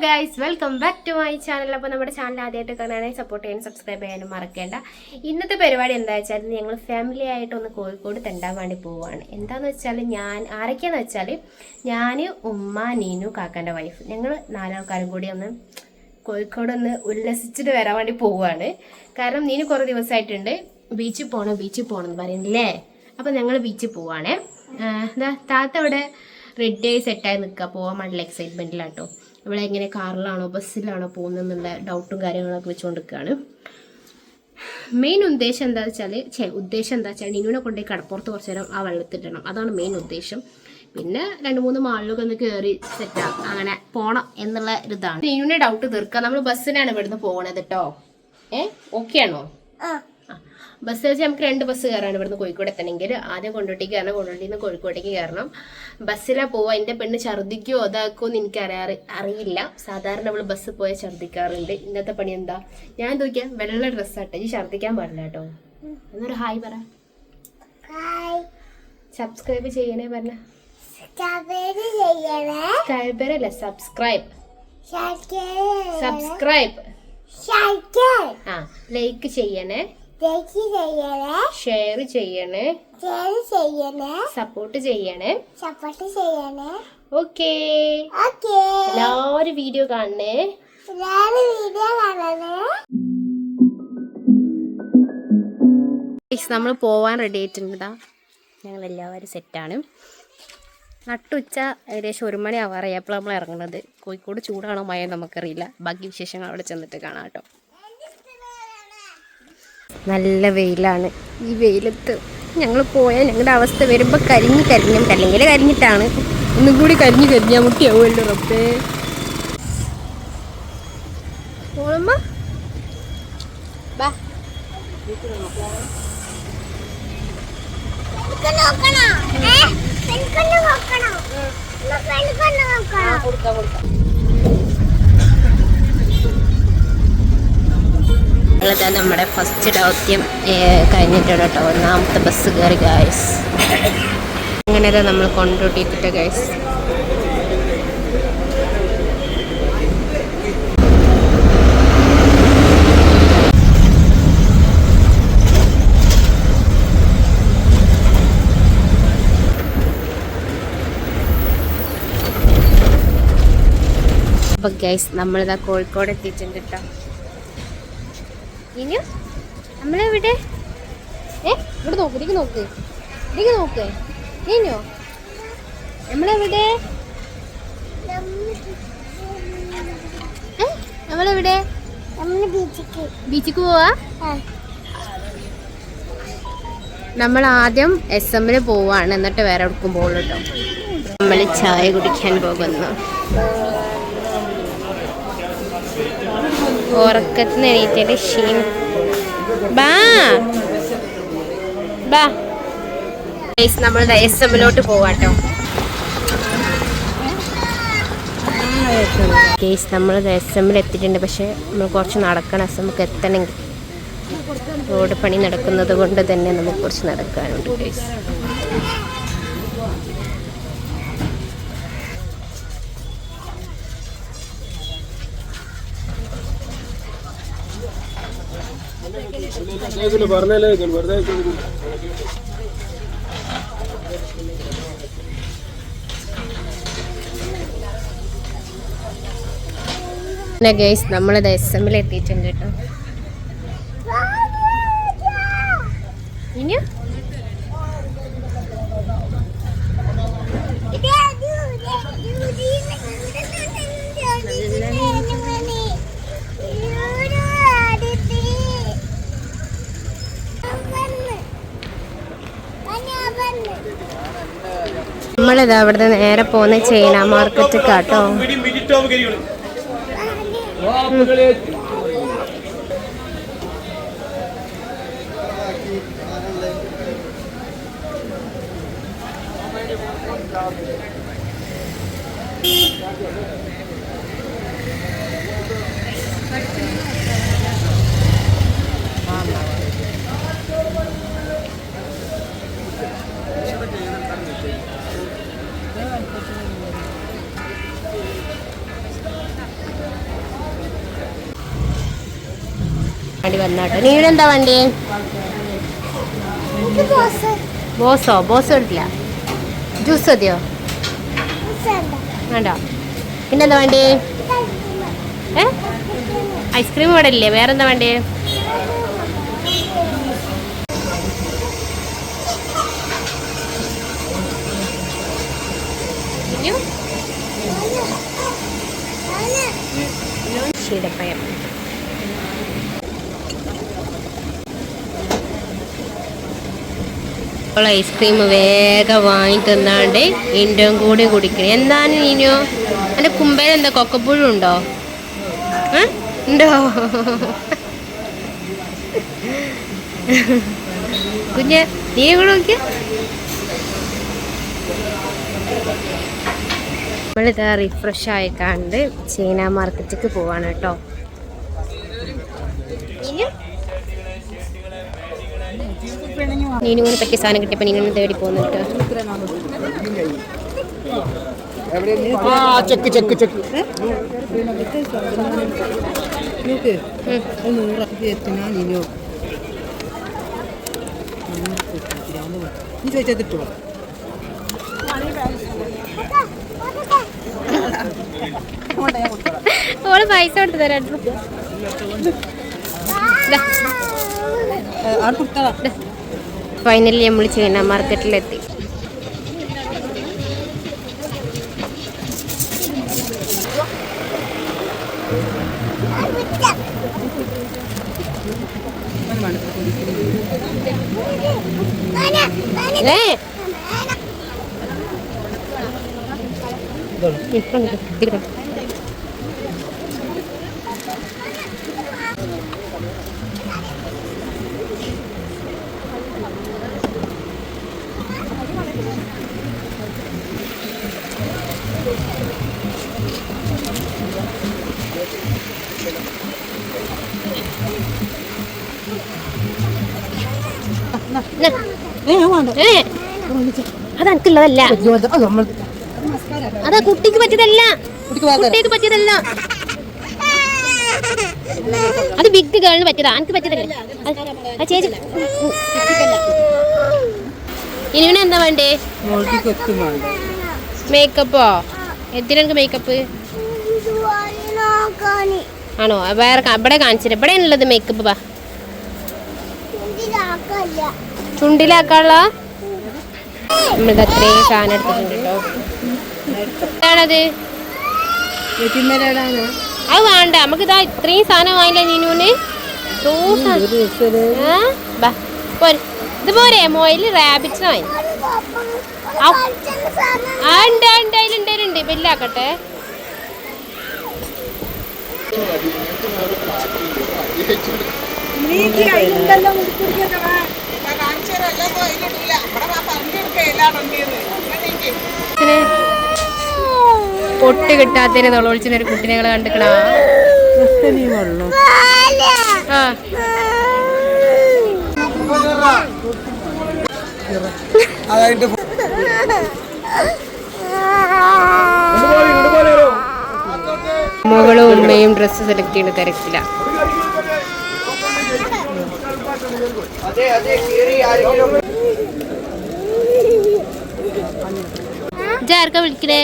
Guys welcome back to my channel അപ്പോൾ നമ്മുടെ channel ആദ്യമായിട്ട് കാണാനായി സപ്പോർട്ട് ചെയ്യാനും സബ്സ്ക്രൈബ് ചെയ്യാനും മറക്കേണ്ട. ഇന്നത്തെ പരിപാടി എന്താ വെച്ചാൽ ഞങ്ങൾ ഫാമിലി ആയിട്ട് ഒന്ന് കോഴിക്കോട് തെണ്ടാൻ വേണ്ടി പോവുകയാണ് എന്താന്ന് വെച്ചാൽ ഞാൻ ആരൊക്കെയാന്ന് വെച്ചാൽ ഞാൻ ഉമ്മ നീനു കാക്കാന്റെ വൈഫ് ഞങ്ങൾ നാലാൾക്കാരും കൂടി ഒന്ന് കോഴിക്കോട് ഒന്ന് ഉല്ലസിച്ചിട്ട് വരാൻ വേണ്ടി പോവുകയാണ് കാരണം നീനു കുറേ ദിവസമായിട്ടുണ്ട് ബീച്ചിൽ പോകണം ബീച്ചിൽ പോകണം എന്ന് പറയുന്നില്ലേ? അപ്പോൾ ഞങ്ങൾ ബീച്ചിൽ പോവുകയാണേ എന്താ താത്ത ഇവിടെ റെഡിയായി സെറ്റായി നിൽക്കുക പോകാൻ വേണ്ടിയുള്ള എക്സൈറ്റ്മെന്റിലാട്ടോ എങ്ങനെ കാറിലാണോ ബസ്സിലാണോ പോകുന്നതെന്നുള്ള ഡൗട്ടും കാര്യങ്ങളൊക്കെ വെച്ചുകൊണ്ടിരിക്കുകയാണ്. മെയിൻ ഉദ്ദേശം എന്താ വെച്ചാൽ ചേ ഉദ്ദേശം എന്താ വെച്ചാൽ നിന്നുവിനെ കൊണ്ടുപോയി കടപ്പുറത്ത് കുറച്ച് നേരം ആ വെള്ളത്തിട്ടിടണം അതാണ് മെയിൻ ഉദ്ദേശം. പിന്നെ രണ്ട് മൂന്ന് മാളിലൊക്കെ ഒന്ന് കയറി സെറ്റാക്കാം അങ്ങനെ പോണം എന്നുള്ള ഒരിതാണ്. നിന്നുവിനെ ഡൗട്ട് തീർക്കാം. നമ്മൾ ബസ്സിനാണ് ഇവിടുന്ന് പോകണത് കേട്ടോ ഏ? ഓക്കെ ആണോ. ബസ് വെച്ചാൽ നമുക്ക് രണ്ട് ബസ് കയറാണ് ഇവിടുന്ന് കോഴിക്കോട് എത്തണമെങ്കിൽ ആദ്യം കൊണ്ടോട്ടേക്ക് കയറണം കൊണ്ടോട്ടിന്ന് കോഴിക്കോട്ടേക്ക് കയറണം. ബസ്സിലാ പോവാ എന്റെ പെണ്ണ് ഛർദ്ദിക്കോ അതാക്കോ എന്ന് എനിക്ക് അറിയാറ് അറിയില്ല. സാധാരണ നമ്മൾ ബസ് പോയാൽ ഛർദ്ദിക്കാറുണ്ട്. ഇന്നത്തെ പണി എന്താ? ഞാൻ നോക്കിയാൽ വെള്ള ഡ്രസ്സാട്ടെ ഈ ഛർദ്ദിക്കാൻ പാടില്ല കേട്ടോ. എന്നൊരു ഹായ് പറ. സബ്സ്ക്രൈബ് ചെയ്യണേ പറഞ്ഞ. അല്ല സബ്സ്ക്രൈബ് സബ്സ്ക്രൈബ് ആ ലൈക്ക് ചെയ്യണേ. ചെയ്യണേ. ഷെയർ ചെയ്യണേ. ചേര് ചെയ്യണേ. സപ്പോർട്ട് ചെയ്യണേ. സപ്പോർട്ട് ചെയ്യണേ. ഓക്കേ ഓക്കേ എല്ലാവരും വീഡിയോ കാണണേ. എല്ലാവരും വീഡിയോ കാണണേ. നമ്മൾ പോവാൻ റെഡി ആയിട്ടുണ്ടാ ഞങ്ങൾ എല്ലാവരും സെറ്റാണ് നട്ടുച്ച ഏകദേശം ഒരു മണി ആവാറായി. അപ്പോൾ നമ്മൾ ഇറങ്ങുന്നത് കോഴിക്കോട് ചൂടാണോ മഴ നമുക്കറിയില്ല. ബാക്കി വിശേഷങ്ങൾ അവിടെ ചെന്നിട്ട് കാണാം കേട്ടോ നല്ല വെയിലാണ്. ഈ വെയിലത്ത് ഞങ്ങൾ പോയാൽ ഞങ്ങളുടെ അവസ്ഥ വരുമ്പോൾ കരിഞ്ഞു കരിഞ്ഞും അല്ലെങ്കിൽ കരിഞ്ഞിട്ടാണ്. ഒന്നും കൂടി കരിഞ്ഞ് കരിഞ്ഞാൽ മുട്ടിയാവുമല്ലോ റബ്ബേ. പോണമ്മ. ബാ. കൊടുക്കാം കൊടുക്കാം. ഉള്ളത് നമ്മുടെ ഫസ്റ്റ് ദൗത്യം കഴിഞ്ഞിട്ടുണ്ട് കേട്ടോ. ഒന്നാമത്തെ ബസ് കയറി ഗൈസ് അങ്ങനെ ഇതാ നമ്മൾ കൊണ്ടുപോട്ടിട്ട് ഗൈസ് അപ്പൊ ഗൈസ് നമ്മളിതാ കോഴിക്കോട് എത്തിയിട്ടുണ്ട് കേട്ടോ. ഇനിയോ നമ്മളെവിടെ ഏ ഇവിടെ നോക്ക് ഇതിക്ക് നോക്ക് ഇതിക്ക് നോക്ക്. ഇനിയോ? നമ്മളെവിടെ നമ്മളെവിടെ ബീച്ചിക്ക് പോവാ? നമ്മൾ ആദ്യം എസ് എമ്മിൽ പോവാണ് എന്നിട്ട് വേറെ എടുക്കുമ്പോൾ കേട്ടോ നമ്മൾ ചായ കുടിക്കാൻ പോകുന്നു. ഉറക്കത്തിന് എണീറ്റ ക്ഷീണം ബാ. ബാ. നമ്മൾ എസ് എമ്മിലോട്ട് പോവാട്ടോ. കേസ് നമ്മൾ എസ് എമ്മിൽ എത്തിയിട്ടുണ്ട്. പക്ഷേ നമ്മൾ കുറച്ച് നടക്കണം. എസ് എമ്മക്ക് എത്തണമെങ്കിൽ. റോഡ് പണി നടക്കുന്നത് കൊണ്ട് തന്നെ നമുക്ക് കുറച്ച് നടക്കാനുണ്ട് കേസ് പറഞ്ഞല്ലേ വെറുതെ പിന്നെ ഗേസ് നമ്മളിത് എസ് എമ്മിൽ എത്തിയിട്ടുണ്ട് കേട്ടോ. ഇനിയോ? ഞങ്ങളിതാ അവിടുന്ന് നേരെ പോകുന്ന ചൈന മാർക്കറ്റ് കാട്ടോ Thank you. വന്നാട്ടോ. നീ എന്താ വണ്ടി? ബോസ്. ബോസോ? എടുത്തില്ല. ജ്യൂസ് മതിയോ? വേണ്ട. പിന്നെന്താ വണ്ടി? ഏ? ഐസ്ക്രീം ഇവിടെ ഇല്ലേ? വേറെന്താ വേണ്ടി? ഇനിയും അപ്പോൾ ഐസ്ക്രീം വേഗം വാങ്ങി തന്നാണ്ട് ഇൻഡും കൂടി കുടിക്കണം. എന്താണ് നീനോ? എന്റെ കുമ്പേൽ എന്താ കൊക്കപ്പുഴു ഉണ്ടോ? ഉണ്ടോ? കുഞ്ഞ് നീ കൂടെ നോക്കിയ? നമ്മളിതാ റിഫ്രഷ് ആയിക്കാണ്ട് ചീന മാർക്കറ്റിലേക്ക് പോവാണ് കേട്ടോ. നീനുവിനെ പറ്റിയ സാധനം കിട്ടിയപ്പോൾ നീനു തേടി പോന്നിട്ട് ചെക്ക് ചെക്ക് നീ ഓൾ പൈസ കൊടുത്തു തരാം ആ. കൊടുത്തതാ. ഫൈനലി നമ്മൾ ചീന മാർക്കറ്റിലെത്തി ഏ ഇപ്പം ഇതിൽ. വേണ്ട ഏ അത് എനിക്കുള്ളതല്ല അത് കുട്ടിക്ക് പറ്റിയതല്ല. കുട്ടിക്ക് പറ്റിയതല്ല. അത് ബിഗ് ഗേളിന് പറ്റിയതാ. എനിക്ക് പറ്റിയതല്ല? ആ ചേച്ചി. ഇനിവിനെ എന്താ വേണ്ടേ? മേക്കപ്പോ എന്തിനാ മേക്കപ്പ് ആണോ? വേറെ ഇവിടെ കാണിച്ചിട്ട് ഇവിടെ ഉള്ളത് മേക്കപ്പ് വാ. ചുണ്ടിലാക്കാനുള്ള നമ്മളുടെ അത്രയും സാധനം എടുത്തിട്ടുണ്ട് കേട്ടോ. എന്താണത്? അത് വേണ്ട നമുക്ക് ഇതാ ഇത്രയും സാധനം വാങ്ങില്ല നീനൂന്. ഇത് പോരെ മോയിൽ റാബിറ്റ് വാങ്ങി ഔ. ആ ഉണ്ട് ഉണ്ട് അതിലുണ്ട് അതിലുണ്ട് ബില്ലാക്കട്ടെ ഇതിന് പൊട്ട് കിട്ടാത്തതിന് തൊളൊളിച്ചിന് ഒരു കുട്ടിനെ കണ്ടിക്കണോ? അതായിട്ട് മകളും ഉമ്മയും ഡ്രസ്സ് സെലക്ട് ചെയ്യുന്ന തിരക്കില്ല അതെ അതെ കേറി ആരെങ്കിലും ഇജാർക്കാ വിളിക്കണേ?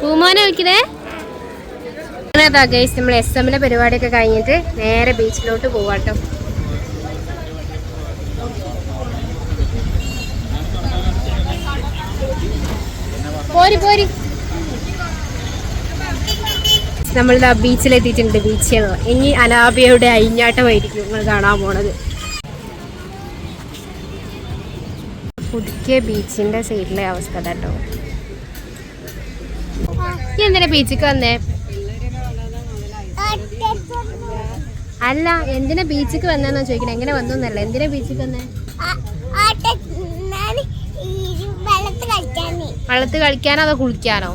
പൂമാനെ വിളിക്കണേ? അതാ ഗൈസ് നമ്മൾ എസ് എമ്മിലെ പരിപാടിയൊക്കെ കഴിഞ്ഞിട്ട് നേരെ ബീച്ചിലോട്ട് പോവാട്ടോ. പോരി പോരി. നമ്മളിതാ ബീച്ചിലെത്തിയിട്ടുണ്ട് ബീച്ചിൽ ഇനി അലാബിയയുടെ അയിഞ്ഞാട്ടമായിരിക്കും നിങ്ങൾ കാണാൻ പോണത്. പുതുക്കിയ ബീച്ചിന്റെ സൈഡിലെ അവസ്ഥ കേട്ടോ നീ എന്തിനാ ബീച്ചിക്ക് വന്നേ? അല്ല എന്തിനാ ബീച്ചിക്ക് വന്നെന്നാ ചോദിക്കണേ? എങ്ങനെ വന്നു എന്നല്ല? എന്തിനാ ബീച്ചിക്ക് വന്നേ? വെള്ളത്ത് കളിക്കാന്. വള്ളത്ത് കളിക്കാനോ അതോ കുളിക്കാനോ?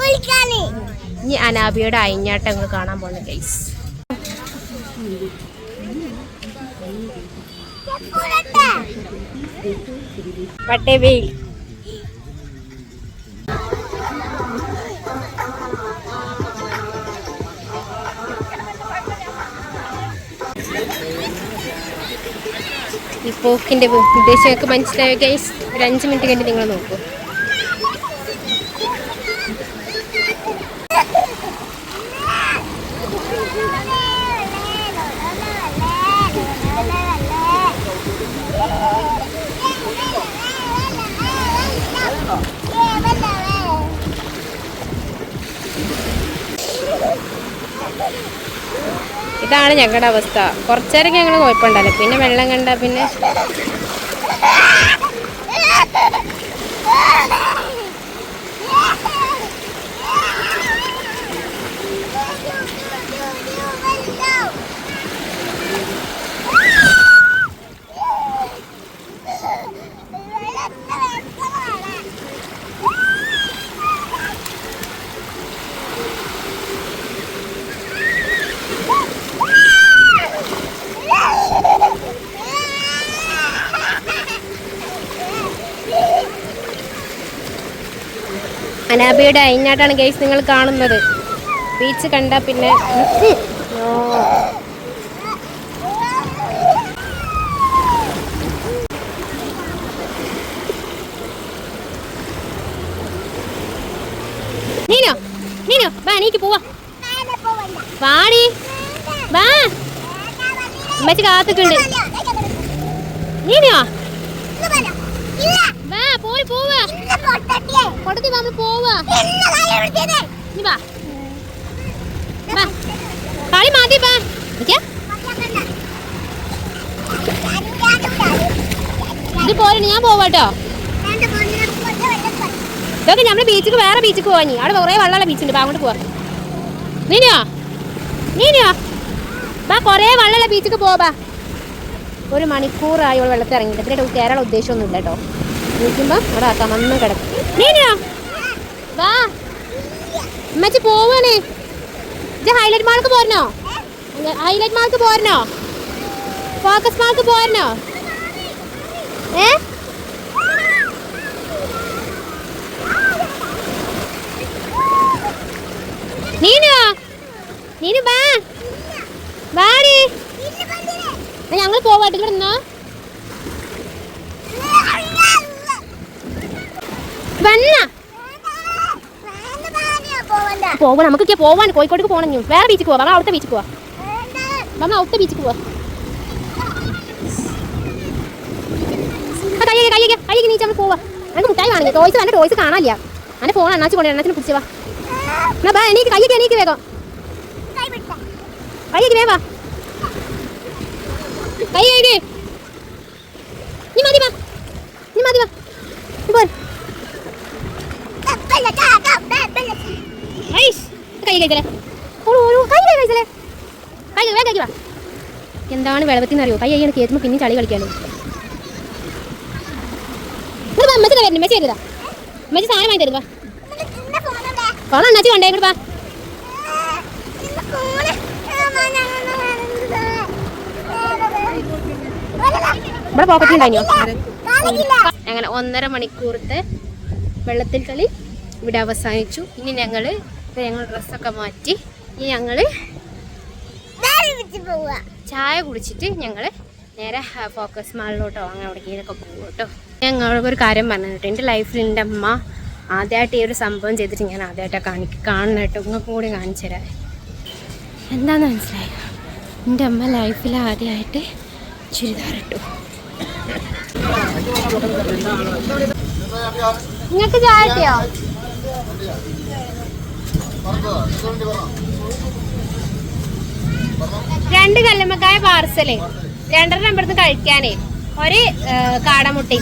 കുളിക്കാന്. ഇനി അനാബിയുടെ അയിഞ്ഞാട്ടം അങ്ങ് കാണാൻ പോകണം ഗൈസ് ഈ പോക്കിന്റെ ഉദ്ദേശമൊക്കെ മനസ്സിലായോ ഗൈസ് ഒരു അഞ്ചു മിനിറ്റ് കഴിഞ്ഞ് നിങ്ങൾ നോക്കൂ. ഇതാണ് ഞങ്ങളുടെ അവസ്ഥ. കുറച്ചേരൊക്കെ ഞങ്ങൾ കുഴപ്പമുണ്ടല്ലോ പിന്നെ വെള്ളം കണ്ട പിന്നെ അനാബിയുടെ അയിഞ്ഞാട്ടാണ് ഗൈസ് നിങ്ങൾ കാണുന്നത്. ബീച്ച് കണ്ട പിന്നെ. നീനോ നീനോ വാ എനിക്ക് പോവാ. വാടി. വാ. ഉമ്മച്ചി കാത്തിട്ടുണ്ട് നീനോ. വാ പോയി പോവാ. കൊടുത്തി നമ്മൾ പോവാ. നീ വാ. കളി മതി വാ. ഇത് പോരണ ഞാൻ പോവാട്ടോ ഇതൊക്കെ നമ്മൾ ബീച്ചിക്ക് വേറെ ബീച്ചിക്ക് പോവാ നീ അവിടെ കുറേ വെള്ളമുള്ള ബീച്ചുണ്ട്. വാ അങ്ങോട്ട് പോവാ. നീനോ നീനോ ബാ കുറേ വെള്ളമുള്ള ബീച്ചിക്ക് പോവാ. ഒരു മണിക്കൂറായി ഇവിടെ വെള്ളത്തിൽ ഇറങ്ങിയിട്ട് കേരള ഉദ്ദേശമൊന്നും ഉദ്ദേശമൊന്നുമില്ല കേട്ടോ. നിൽക്കുമ്പോൾ അവിടെ അന്ന് കിടക്കും. നീനോ? വാ. ഉമ്മച്ചി പോവാണേ. ഇത് ഹൈലൈറ്റ് മാൾക്ക് പോരണോ? ഹൈലൈറ്റ് മാൾക്ക് പോരണോ? ഫോക്കസ് മാൾക്ക് പോരണോ? ഏ? നീനോ? നീനു വാ. വാടി. ഞങ്ങൾ പോവാട്ട് ഇവിടെ നിന്നോ വന്ന പോവാ നമുക്ക് പോവാൻ കോഴിക്കോട്ടേക്ക് പോകണം. വേറെ ബീച്ചിൽ പോവാ. നമ്മൾ അവിടുത്തെ ബീച്ചിൽ പോവാ. നമ്മൾ അവിടുത്തെ ബീച്ചിൽ പോവാ. കയ്യൊക്കെ കയ്യൊക്കെ കയ്യൊക്കെ നീച്ച് നമ്മൾ പോവാ. എനിക്ക് മുട്ടായി കാണില്ല ടോയ്സ് വേണ്ട ടോയ്സ് കാണാനില്ല. അങ്ങനെ ഫോൺ അണ്ണാച്ചി കൊണ്ട് എണ്ണത്തിന് പിടിച്ചു വാ. എന്നാ ബാ എനിക്ക് കയ്യൊക്കെ എനിക്ക് വേഗം. കയ്യൊക്കെ വേവാ കൈ കഴുകി നീ മതി വാ നീ മതി വാ നീ പോര് ഐഷ് കൈ ഓരോ കൈ കൈ കഴിച്ചല്ലേ? കൈ വേഗം കഴിക്കുക എന്താണ് വെള്ളത്തിൽ അറിയോ കൈ കഴിയാണ് കേൾക്കുമ്പോൾ പിന്നെ ചളി കളിക്കാനോ അമ്മച്ചിട്ട് വരുന്നു മെച്ചി വരുതാ. അമ്മച്ചി സാധനം വാങ്ങി തരുവാ ഫോൺ അണ്ണാച്ചി കൊണ്ടേ ഇവിടെ അങ്ങനെ ഒന്നര മണിക്കൂറത്തെ വെള്ളത്തിൽ കളി ഇവിടെ അവസാനിച്ചു. ഇനി ഞങ്ങൾ ഞങ്ങൾ ഡ്രസ്സൊക്കെ മാറ്റി. ഇനി ഞങ്ങൾ ചായ കുടിച്ചിട്ട് ഞങ്ങൾ നേരെ ഫോക്കസ് മാളിലോട്ടോ അങ്ങനെ എവിടേക്കൊക്കെ പോകും കേട്ടോ ഞങ്ങൾക്കൊരു കാര്യം പറഞ്ഞു കേട്ടോ എന്റെ ലൈഫിൽ എന്റെ അമ്മ ആദ്യമായിട്ട് ഈ ഒരു സംഭവം ചെയ്തിട്ട് ഞാൻ ആദ്യമായിട്ടാണ് കാണിക്ക കാണണം കേട്ടോ. നിങ്ങൾക്കും കൂടി കാണിച്ചു തരാം. എന്താണെന്ന് മനസ്സിലായി? എന്റെ അമ്മ ലൈഫിൽ ആദ്യമായിട്ട് ചുരിദാർ ഇട്ടു. നിങ്ങൾക്ക് ചായ രണ്ട് കല്ലുമ്മക്കായ പാർസൽ. രണ്ടര നമ്പർ കഴിക്കാനേ. ഒരു കാടമുട്ടി.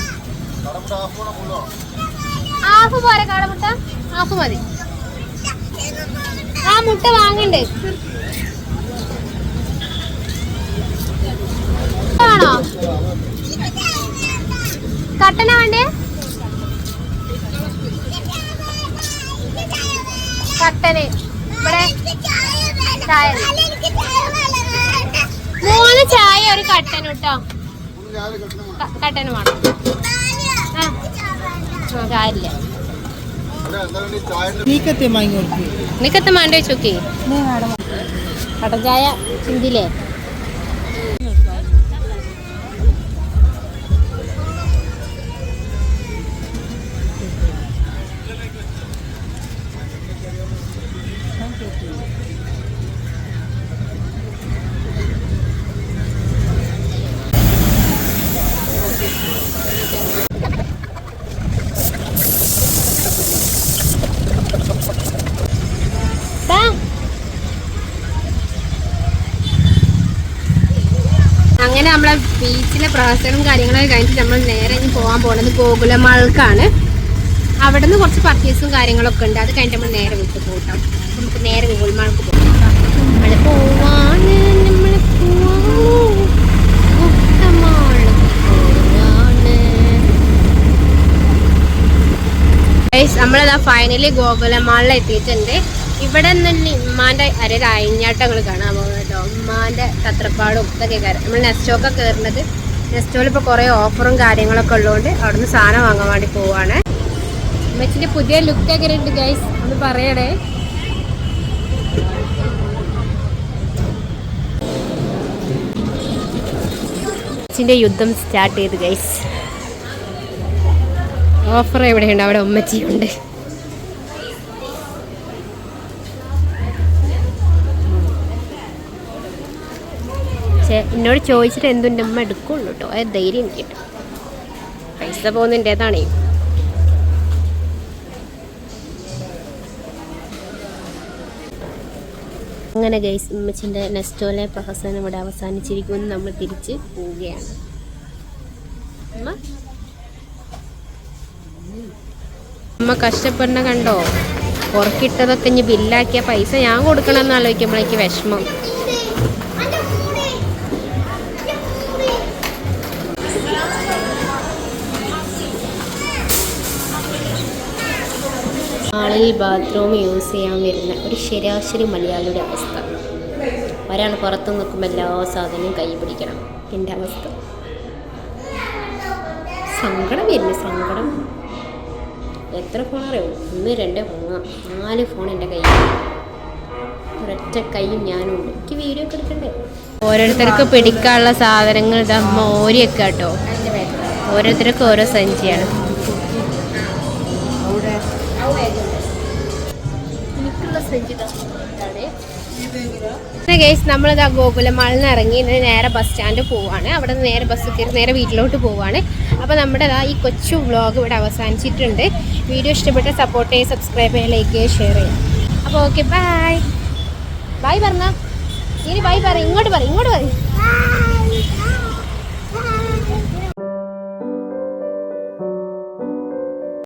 ഹാഫ് പോരെ കാടമുട്ട? ഹാഫ് മതി. ആ മുട്ട വാങ്ങണ്ട്. ആണോ? വേണ്ടേ? കട്ടന്. ഇവിടെ ചായ മൂന്ന് ചായ ഒരു കട്ടൻ കേട്ടോ കട്ടന് വേണം. ആ. കാര്യമില്ല. നീക്കത്തെ വാങ്ങി കൊടുക്കും. നിനക്കെത്ത വേണ്ട വെച്ചോക്കി കട്ടൻ ചായ ചിന്തില്ലേ നമ്മളെ ബീച്ചിലെ പ്രവർത്തനവും കാര്യങ്ങളൊക്കെ കഴിഞ്ഞിട്ട് നമ്മൾ നേരെ ഇനി പോകാൻ പോകുന്നത് ഗോകുലമാൾക്കാണ് അവിടെ നിന്ന് കുറച്ച് പർച്ചേസും കാര്യങ്ങളൊക്കെ ഉണ്ട്. അത് കഴിഞ്ഞിട്ട് നമ്മൾ നേരെ വിട്ടു പോകട്ടോ നമുക്ക് നേരെ ഗോകുലമാൾക്ക് പോകാം നമ്മൾ നമ്മൾ നമ്മളതാ ഫൈനലി ഗോകുലമാളിൽ എത്തിയിട്ടുണ്ട്. ഇവിടെ നിന്ന് ഉമ്മാന്റെ അര അയിഞ്ഞാട്ടങ്ങൾ കാണാൻ പോകുന്നത് കത്രപ്പാടും ഇതൊക്കെ കയറി നമ്മൾ നെസ്റ്റോക്കെ കയറുന്നത് നെസ്റ്റോയിൽ ഇപ്പോൾ കുറേ ഓഫറും കാര്യങ്ങളൊക്കെ ഉള്ളതുകൊണ്ട് അവിടുന്ന് സാധനം വാങ്ങാൻ വേണ്ടി പോവുകയാണ് അമ്മച്ചിന്റെ പുതിയ ലുക്ക് ഒക്കെ ഉണ്ട് ഗൈസ് ഒന്ന് പറയണേ. ഉമ്മച്ചിന്റെ യുദ്ധം സ്റ്റാർട്ട് ചെയ്ത് ഗൈസ് ഓഫർ എവിടെയുണ്ട്? അവിടെ ഉമ്മച്ചിയുണ്ട്. ചേ എന്നോട് ചോദിച്ചിട്ട് എന്തുണ്ട് അമ്മ എടുക്കുള്ളൂ കേട്ടോ അത് ധൈര്യം എനിക്കിട്ട്. പൈസ പോകുന്നതിന്റെ ഏതാണേ അങ്ങനെ ഗൈസ് ഉമ്മച്ചിന്റെ നെസ്റ്റോലെ പ്രഹസനം ഇവിടെ അവസാനിച്ചിരിക്കുമെന്ന് നമ്മൾ തിരിച്ച് പോവുകയാണ്. അമ്മ കഷ്ടപ്പെടുന്ന കണ്ടോ? ഉറക്കിട്ടതൊക്കെ ഇനി ബില്ലാക്കിയ പൈസ ഞാൻ കൊടുക്കണമെന്ന് ആലോചിക്കുമ്പോഴേക്ക് വിഷമം. ആളിൽ ബാത്റൂം യൂസ് ചെയ്യാൻ വരുന്ന ഒരു ശരാശരി മലയാളിയുടെ അവസ്ഥ. ഒരാൾ പുറത്തു നിൽക്കുമ്പോൾ എല്ലാ സാധനവും കൈ പിടിക്കണം. എന്റെ അവസ്ഥ. സങ്കടം വരുന്നു സങ്കടം. എത്ര ഫോൺ അറിയോ? ഒന്ന് രണ്ട് മൂന്ന് നാല് ഫോൺ എന്റെ കയ്യിൽ. ഒരൊറ്റ കൈയും ഞാനും ഉണ്ട്. എനിക്ക് വീഡിയോ ഒക്കെ എടുക്കണ്ടേ? ഓരോരുത്തർക്ക് പിടിക്കാനുള്ള സാധനങ്ങൾ ഇതാ മോരിയൊക്കെ കേട്ടോ. ഓരോരുത്തർക്ക് ഓരോ സഞ്ചിയാണ്. ഗേസ് നമ്മളിതാ ഗോകുലമാളിൽ നിന്ന് ഇറങ്ങി നേരെ ബസ് സ്റ്റാൻഡ് പോവാണ്. അവിടെ നിന്ന് നേരെ ബസ് കയറി നേരെ വീട്ടിലോട്ട് പോവാണ്. അപ്പോൾ നമ്മുടെ ഈ കൊച്ചു വ്ലോഗ് ഇവിടെ അവസാനിച്ചിട്ടുണ്ട്. വീഡിയോ ഇഷ്ടപ്പെട്ട സപ്പോർട്ട് ചെയ്യുക സബ്സ്ക്രൈബ് ചെയ്യുക ലൈക്ക് ചെയ്യുക ഷെയർ ചെയ്യുക. അപ്പോൾ ഓക്കെ ബൈ ബൈ പറഞ്ഞ. ഇനി ബൈ പറ. ഇങ്ങോട്ട് പറ ഇങ്ങോട്ട് പറ.